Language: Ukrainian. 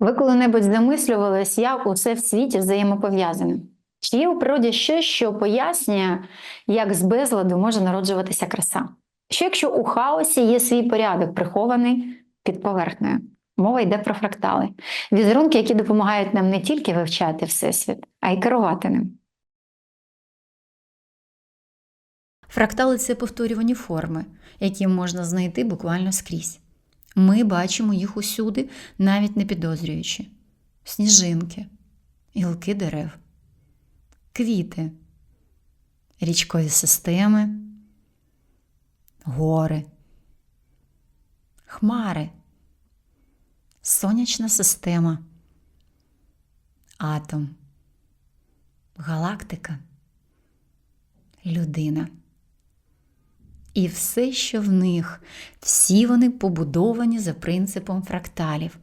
Ви коли-небудь замислювались, як усе в світі взаємопов'язане? Чи є у природі щось, що пояснює, як з безладу може народжуватися краса? Що якщо у хаосі є свій порядок, прихований під поверхнею? Мова йде про фрактали, візерунки, які допомагають нам не тільки вивчати Всесвіт, а й керувати ним. Фрактали це повторювані форми, які можна знайти буквально скрізь. Ми бачимо їх усюди, навіть не підозрюючи: сніжинки, гілки дерев, квіти, річкові системи, гори, хмари, сонячна система, атом, галактика, людина. І все, що в них, всі вони побудовані за принципом фракталів.